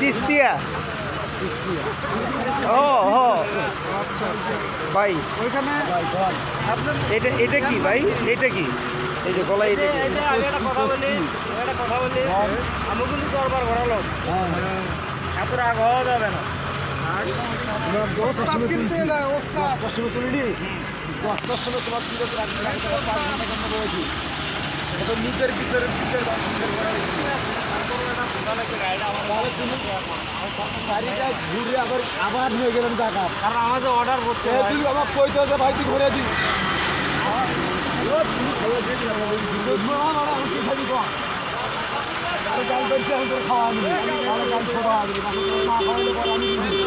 তিস্তিয়া? ও ও। ভাই ওইখানে এটা এটা কি ভাই? এটা কি? এই যে গলায় এটা কি? কথা বলি একটা কথা বলি। আমি কিন্তু দরবার ঘোরালো এত রাগ হওয়া যাবে না। দশটার কিনতে ওস্তাদ। দশটার সময় তোমার কি রাখবে পাঁচ ঘণ্টা কেন বলেছি। এটা নিজের বিচারের বিচার গাড়িটা ঘুরে আবার আবার নিয়ে গেলাম জায়গা কারণ আমাদের অর্ডার করতে তুই আমার কইতে হবে ভাই তুই ঘুরে দিবি খাওয়া গান খাওয়া আমি দিবি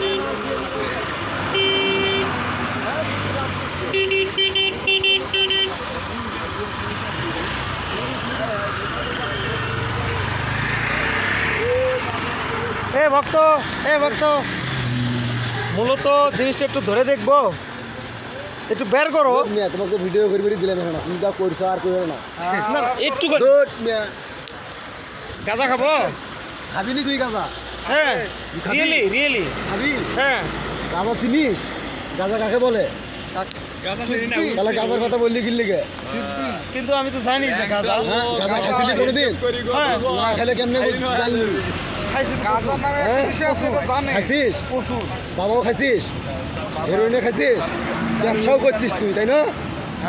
এ ভক্ত এ ভক্ত। মূলত জিনিসটা একটু ধরে দেখব। একটু বের করো। তোমাকে ভিডিও করে করে দিলাম না তুমি যা করছ আর করো না। না একটু গাঁজা খাব? খাবি নি তুই গাঁজা? হ্যাঁ রিয়েলি রিয়েলি খাবি? হ্যাঁ। গাঁজা চিনিস? গাঁজা কাকে বলে? তাহলে গাঁজার কথা বললি কি? লিগে কিন্তু আমি তো জানি গাঁজা হ্যাঁ গাঁজা খাইছিলি কোনোদিন? হ্যাঁ। না খেলে কেমনে জানলি খাইছিস? বাবাও খাইছিস? হেরোইনে খাইছিস? ব্যবসাও করছিস তুই তাই না?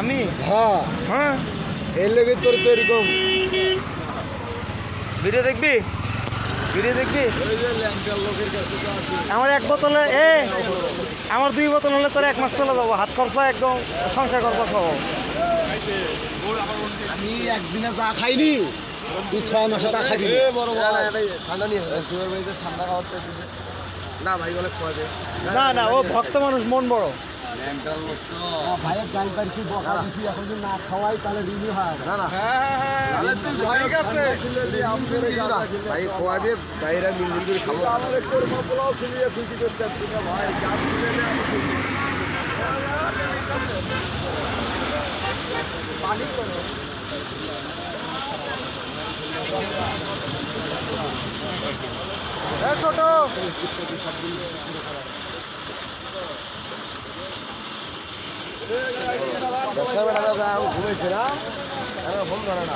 আমি? হ্যাঁ। হ্যাঁ। এর লেগে তোর তো এরকম। ভিডিও দেখবি? ভিডিও দেখবি? যে আমার এক বোতলে এ আমার দুই বোতল হলে তোর এক মাস চলে যাব। হাত খরচা একদম সংসার খরচা সহ। আমি একদিনে চা খাইনি। তুই ছয় মাসে চা খাবি ঠান্ডা নিয়ে ঠান্ডা খাওয়াতে না ভাই বলে খোয়া দে না না ও ভক্ত মানুষ মন বড়। ভাইয়ের জাল পাইছি বকা দিছি এখন যদি না খাওয়াই তাহলে রিনিউ হয়। না না। ভয় গেছে। ভাই খোয়া দিয়ে ভাইরা মিলমিল করে খাব। আমার একটু পোলাও খেলিয়ে খুশি করতে ভাই গাছ তুলে নে আমি খুশি। এ ছোট দশটা বেলা ঘুমেছে না ফোন ধরে না।